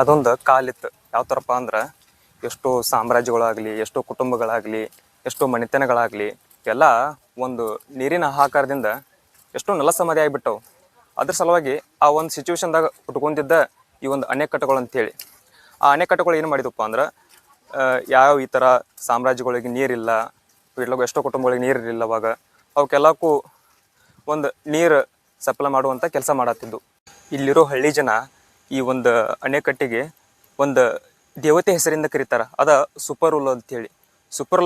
ಅದೊಂದು ಕಾಲಿತ್ತು. ಯಾವ ಥರಪ್ಪ ಅಂದ್ರೆ ಎಷ್ಟೋ ಸಾಮ್ರಾಜ್ಯಗಳಾಗಲಿ, ಎಷ್ಟೋ ಕುಟುಂಬಗಳಾಗಲಿ, ಎಷ್ಟೋ ಮನೆತನಗಳಾಗಲಿ, ಎಲ್ಲ ಒಂದು ನೀರಿನ ಹಾಕಾರದಿಂದ ಎಷ್ಟೋ ನೆಲ ಸಮಾಧಿ ಆಗಿಬಿಟ್ಟವು. ಅದ್ರ ಸಲುವಾಗಿ ಆ ಒಂದು ಸಿಚುವೇಶನ್ದಾಗ ಉಟ್ಕೊಂಡಿದ್ದ ಈ ಒಂದು ಅಣೆಕಟ್ಟುಗಳು ಅಂತೇಳಿ. ಆ ಅಣೆಕಟ್ಟುಗಳು ಏನು ಮಾಡಿದಪ್ಪ ಅಂದ್ರೆ ಯಾವ ಈ ಥರ ಸಾಮ್ರಾಜ್ಯಗಳಿಗೆ ನೀರಿಲ್ಲ ಇಟ್ಲಾಗ ಎಷ್ಟೋ ಕುಟುಂಬಗಳಿಗೆ ನೀರಿಲ್ಲ ಇರಲಿಲ್ಲ ಅವಾಗ ಅವಕ್ಕೆಲ್ಲಕ್ಕೂ ಒಂದು ನೀರು ಸಪ್ಲೈ ಮಾಡುವಂಥ ಕೆಲಸ ಮಾಡತ್ತಿದ್ದು. ಇಲ್ಲಿರೋ ಹಳ್ಳಿ ಜನ ಈ ಒಂದು ಅಣೆಕಟ್ಟಿಗೆ ಒಂದು ದೇವತೆ ಹೆಸರಿಂದ ಕರೀತಾರೆ. ಅದ ಸೂಪರ್ ಉಲ್ ಅಂತೇಳಿ. ಸೂಪರ್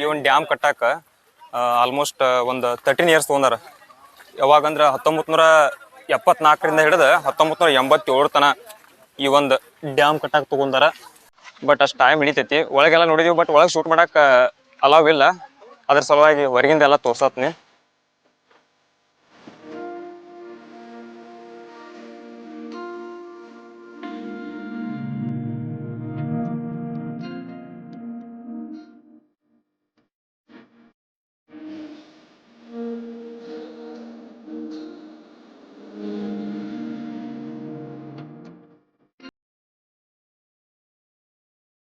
ಈ ಒಂದು ಡ್ಯಾಮ್ ಕಟ್ಟಾಕ ಆಲ್ಮೋಸ್ಟ್ ಒಂದು ತರ್ಟೀನ್ ಇಯರ್ಸ್ ತೊಗೊಂಡಾರ. ಯಾವಾಗಂದ್ರೆ ಹತ್ತೊಂಬತ್ತು ನೂರ ಎಪ್ಪತ್ನಾಲ್ಕರಿಂದ ಹಿಡಿದು ಹತ್ತೊಂಬತ್ತು ನೂರ ಎಂಬತ್ತೇಳು ತನ ಈ ಒಂದು ಡ್ಯಾಮ್ ಕಟ್ಟಾಕ ತೊಗೊಂಡಾರ. ಬಟ್ ಅಷ್ಟು ಟೈಮ್ ಹಿಡಿತೈತಿ. ಒಳಗೆಲ್ಲ ನೋಡಿದೀವಿ ಬಟ್ ಒಳಗೆ ಶೂಟ್ ಮಾಡಕ್ಕೆ ಅಲಾವ್ ಇಲ್ಲ. ಅದ್ರ ಸಲುವಾಗಿ ಹೊರಗಿಂದ ಎಲ್ಲ ತೋರ್ಸತ್ನಿ.